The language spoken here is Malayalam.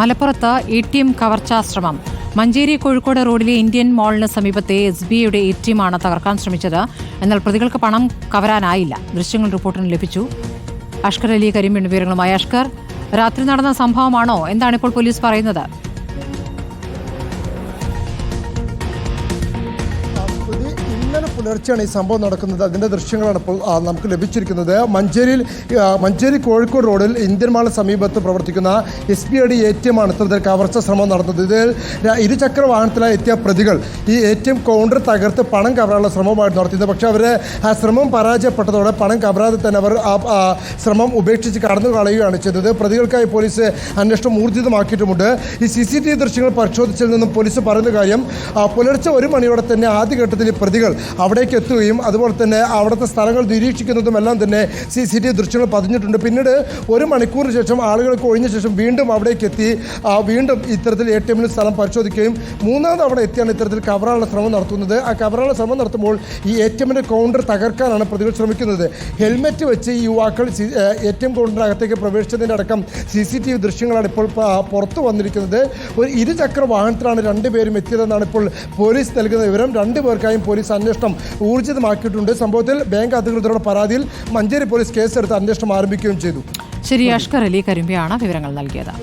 മലപ്പുറത്ത് എ ടി എം കവർച്ചാശ്രമം. മഞ്ചേരി കോഴിക്കോട് റോഡിലെ ഇന്ത്യൻ മാളിന് സമീപത്തെ എസ് ബി ഐയുടെ എ ടി എമ്മാണ് തകർക്കാൻ ശ്രമിച്ചത്. എന്നാൽ പ്രതികൾക്ക് പണം കവരാനായില്ല. ദൃശ്യങ്ങൾ റിപ്പോർട്ടിന് ലഭിച്ചു. അഷ്കർ അലി കരിമീൻ വിവരങ്ങളുമായി അഷ്കർ രാത്രി നടന്ന സംഭവമാണോ? എന്താണ് ഇപ്പോൾ പോലീസ് പറയുന്നത്? പുലർച്ചെയാണ് ഈ സംഭവം നടക്കുന്നത്. അതിന്റെ ദൃശ്യങ്ങളാണ് ഇപ്പോൾ നമുക്ക് ലഭിച്ചിരിക്കുന്നത്. മഞ്ചേരിയിൽ മഞ്ചേരി കോഴിക്കോട് റോഡിൽ ഇന്ത്യൻ മാളിന് സമീപത്ത് പ്രവർത്തിക്കുന്ന S B I A T M ആണ് ഇത്തരത്തിൽ കവർച്ച ശ്രമം നടന്നത്. ഇതിൽ ഇരുചക്ര വാഹനത്തിലായി എത്തിയ പ്രതികൾ ഈ എ ടി എം കൗണ്ടർ തകർത്ത് പണം കവറാനുള്ള ശ്രമമായിട്ട് നടത്തിയത്. പക്ഷേ അവർ ആ ശ്രമം പരാജയപ്പെട്ടതോടെ പണം കവരാതെ തന്നെ അവർ ആ ശ്രമം ഉപേക്ഷിച്ച് കടന്നു കളയുകയാണ് ചെയ്തത്. പ്രതികൾക്കായി പോലീസ് അന്വേഷണം ഊർജിതമാക്കിയിട്ടുമുണ്ട്. ഈ സി സി ടി വി ദൃശ്യങ്ങൾ പരിശോധിച്ചതിൽ നിന്നും പോലീസ് പറയുന്ന കാര്യം പുലർച്ചെ ഒരു മണിയോടെ തന്നെ ആദ്യഘട്ടത്തിൽ പ്രതികൾ അവിടേക്ക് എത്തുകയും അതുപോലെ തന്നെ അവിടുത്തെ സ്ഥലങ്ങൾ നിരീക്ഷിക്കുന്നതും എല്ലാം തന്നെ സി സി ടി ദൃശ്യങ്ങൾ പതിഞ്ഞിട്ടുണ്ട്. പിന്നീട് ഒരു മണിക്കൂറിന് ശേഷം ആളുകൾക്ക് ഒഴിഞ്ഞ ശേഷം വീണ്ടും അവിടേക്ക് എത്തി. വീണ്ടും ഇത്തരത്തിൽ എ ടി എമ്മിന് സ്ഥലം പരിശോധിക്കുകയും മൂന്നാം തവണ എത്തിയാണ് ഇത്തരത്തിൽ കവറാനുള്ള ശ്രമം നടത്തുന്നത്. ആ കവറാനുള്ള ശ്രമം നടത്തുമ്പോൾ ഈ എ ടി എമ്മിന്റെ കൗണ്ടർ തകർക്കാനാണ് പ്രതികൾ ശ്രമിക്കുന്നത്. ഹെൽമെറ്റ് വെച്ച് ഈ യുവാക്കൾ എ ടി എം കൗണ്ടറിനകത്തേക്ക് പ്രവേശിച്ചതിന്റെ അടക്കം സി സി ടി വി ദൃശ്യങ്ങളാണ് ഇപ്പോൾ പുറത്തു വന്നിരിക്കുന്നത്. ഒരു ഇരുചക്ര വാഹനത്തിലാണ് രണ്ടുപേരും എത്തിയതെന്നാണ് ഇപ്പോൾ പോലീസ് നൽകുന്ന വിവരം. രണ്ടുപേർക്കായും പോലീസ് അന്വേഷണം ഊർജിതമാക്കിയിട്ടുണ്ട് സംഭവത്തിൽ ബാങ്ക് അധികൃതരുടെ പരാതിയിൽ മഞ്ചേരി പോലീസ് കേസെടുത്ത് അന്വേഷണം ആരംഭിക്കുകയും ചെയ്തു. ശരി അഷ്കർ അലി കരിമ്പിയാണ് വിവരങ്ങൾ നൽകിയത്.